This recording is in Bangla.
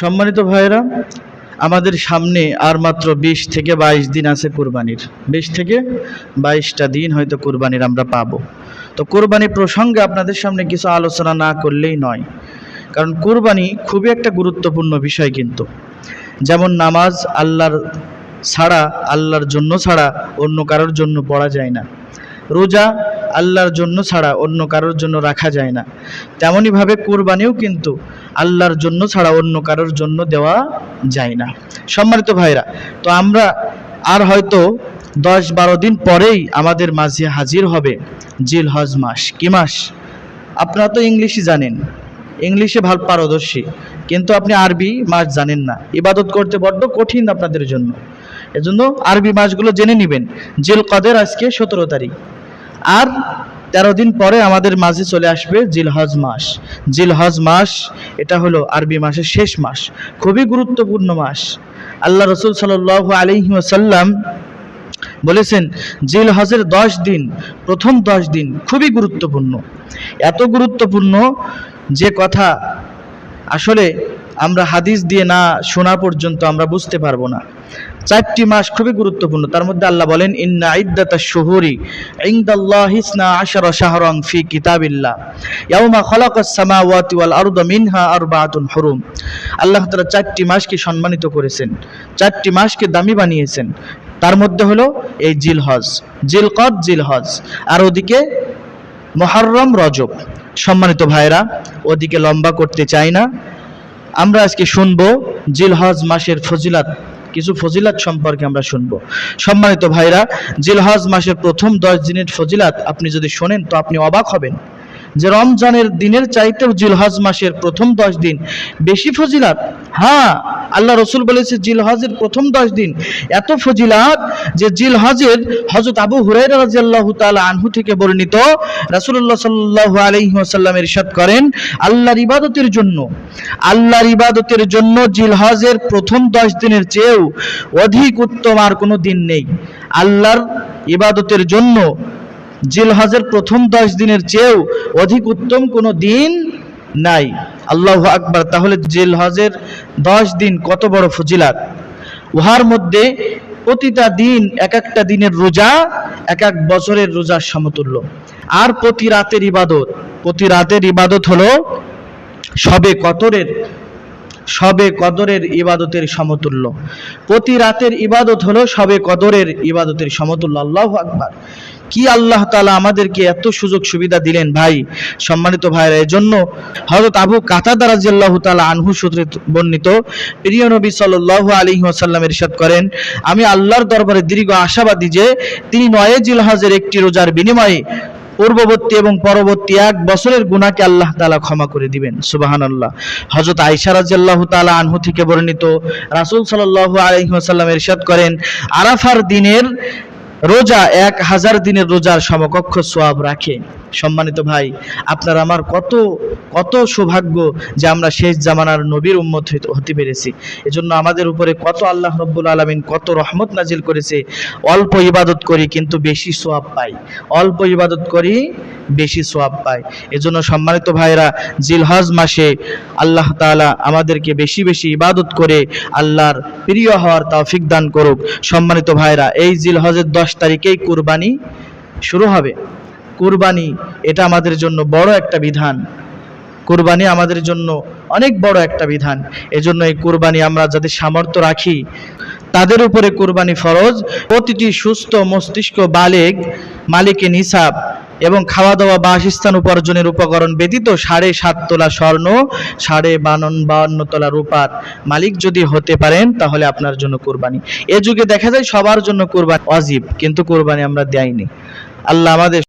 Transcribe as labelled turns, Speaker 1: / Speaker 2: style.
Speaker 1: সম্মানিত ভাইয়েরা, আমাদের সামনে আর মাত্র বিশ থেকে বাইশ দিন আছে কোরবানির। বিশ থেকে বাইশটা দিন হয়তো কোরবানির আমরা পাবো। তো কোরবানি প্রসঙ্গে আপনাদের সামনে কিছু আলোচনা না করলেই নয়। কারণ কোরবানি খুবই একটা গুরুত্বপূর্ণ বিষয় কিন্তু। যেমন নামাজ আল্লাহর ছাড়া, আল্লাহর জন্য ছাড়া অন্য কারোর জন্য পড়া যায় না। রোজা আল্লাহর জন্য ছাড়া অন্য কারোর জন্য রাখা যায় না। তেমনইভাবে কোরবানিও কিন্তু আল্লাহর জন্য ছাড়া অন্য কারোর জন্য দেওয়া যায় না। সম্মানিত ভাইরা তো আমরা আর হয়তো দশ বারো দিন পরেই আমাদের মাঝে হাজির হবে জিল হজ মাস। কি মাস? আপনারা তো ইংলিশই জানেন। ইংলিশে ভালো পারদর্শী। কিন্তু আপনি আরবি মাস জানেন না। ইবাদত করতে বড্ড কঠিন আপনাদের জন্য। এজন্য আরবি মাসগুলো জেনে নেবেন। জেল কদের আজকে সতেরো তারিখ। আর তেরো দিন পরে আমাদের মাঝে চলে আসবে জিলহজ মাস। জিলহজ মাস, এটা হলো আরবি মাসের শেষ মাস। খুবই গুরুত্বপূর্ণ মাস। আল্লাহ রসুল সাল আলহি ওসাল্লাম বলেছেন জিল হজের দশ দিন, প্রথম দশ দিন খুবই গুরুত্বপূর্ণ। এত গুরুত্বপূর্ণ যে কথা আসলে আমরা হাদিস দিয়ে না শোনা পর্যন্ত আমরা বুঝতে পারব না। চারটি মাস খুবই গুরুত্বপূর্ণ। তার মধ্যে আল্লাহ বলেন, ইন্না ইদ্দাতা শুহুরি ইনদাল্লাহ ইসনা আশারা শাহরং ফি কিতাবিল্লাহ। ইয়াউমা খালাকাস সামাওয়াতি ওয়াল আরদা মিনহা আরবাআতুন হুরুম। আল্লাহ তাআলা চারটি মাসকে সম্মানিত করেছেন, চারটি মাসকে দামি বানিয়েছেন। তার মধ্যে হলো এই জিল হজ জিল কদ জিল হজ আর ওদিকে মহরম, রজব। সম্মানিত ভাইরা ওদিকে লম্বা করতে চাই না। আমরা আজকে শুনব জিলহজ মাসের ফজিলাত কিছু ফজিলাত সম্পর্কে আমরা শুনব। সম্মানিত ভাইরা, জিলহজ মাসের প্রথম দশ দিনের ফজিলাত আপনি যদি শোনেন তো আপনি অবাক হবেন। যে রমজানের দিনের চাইতেও জিলহজ মাসের প্রথম দশ দিন বেশি ফজিলাত। হ্যাঁ আল্লাহ রসুল বলেছে জিলহজের প্রথম দশ দিন এত ফজিলাত যে জিলহজের হজরত আবু হুরাইরা রাদিয়াল্লাহু তাআলা আনহু থেকে বর্ণিত রাসূলুল্লাহ সাল্লাল্লাহু আলাইহি ওয়াসাল্লাম ইরশাদ করেন, আল্লাহর ইবাদতের জন্য, আল্লাহর ইবাদতের জন্য জিলহজের প্রথম দশ দিনের চেয়েও অধিক উত্তম আর কোনো দিন নেই। আল্লাহর ইবাদতের জন্য জিলহজের প্রথম দশ দিনের চেয়েও অধিক উত্তম কোনো দিন নাই। আল্লাহ আকবার। তাহলে জিলহজের দশ দিন কত বড় ফজিলাত? উহার মধ্যে প্রতিটা দিন এক একটা দিনের রোজা, এক এক বছরের রোজার সমতুল্য। আর প্রতি রাতের ইবাদত, প্রতি রাতের ইবাদত হলো সবে কতরের? সবে কদরের ইবাদতের সমতুল্য। প্রতি রাতের ইবাদত হলো সবে কদরের ইবাদতের সমতুল্য। আল্লাহ আকবার। কি আল্লাহ তালা আমাদেরকে এত সুযোগ সুবিধা দিলেন ভাই? সম্মানিত ভাইরা, এজন্য হযরত আবু কাতাদা রাদিয়াল্লাহু তাআলা আনহু সূত্রে বর্ণিত, প্রিয় নবী সাল্লাল্লাহু আলাইহি ওয়াসাল্লাম ইরশাদ করেন, আমি আল্লাহর দরবারে দীর্ঘ আশাবাদী যে তিনি নয় জিলহজের একটি রোজার বিনিময়ে পূর্ববর্তী এবং পরবর্তী এক বছরের গুনাহকে আল্লাহ তালা ক্ষমা করে দিবেন। সুবহানাল্লাহ। হযরত আয়েশা রাদিয়াল্লাহু তালা আনহু থেকে বর্ণিত রাসূল সাল্লাল্লাহু আলাইহি ওয়াসাল্লাম ইরশাদ করেন, আরাফার দিনের রোজা এক হাজার দিনের রোজার সমকক্ষ সোয়াব রাখে। সম্মানিত ভাই, আপনার আমার কত কত সৌভাগ্য যে আমরা শেষ জামানার নবীর উম্মত হতে পেরেছি। এজন্য আমাদের উপরে কত আল্লাহ রব্বুল আলমিন কত রহমত নাজিল করেছে। অল্প ইবাদত করি কিন্তু বেশি সোয়াব পাই। অল্প ইবাদত করি, বেশি সোয়াব পাই। এজন্য সম্মানিত ভাইরা, জিলহজ মাসে আল্লাহ তাআলা আমাদেরকে বেশি বেশি ইবাদত করে আল্লাহর প্রিয় হওয়ার তৌফিক দান করুক। সম্মানিত ভাইরা, এই জিলহজের দশ তারিখেই কুরবানি শুরু হবে। কুরবানি এটা আমাদের জন্য বড় একটা বিধান। কুরবানি আমাদের জন্য অনেক বড় একটা বিধান। এজন্য এই কুরবানি আমরা যাদের সামর্থ্য রাখি, তাদের উপরে কুরবানি ফরজ। প্রতিটি সুস্থ মস্তিষ্ক বালেগ মালিকে নিসাব এবং খাওয়া দাওয়া বাসস্থান উপার্জনের উপকরণ ব্যতীত সাড়ে সাত তোলা স্বর্ণ, সাড়ে বানন বাউন্ন তোলা রূপার মালিক যদি হতে পারেন, তাহলে আপনার জন্য কোরবানি। এ যুগে দেখা যায় সবার জন্য কোরবানি অজীব, কিন্তু কোরবানি আমরা দেয়নি। আল্লাহ আমাদের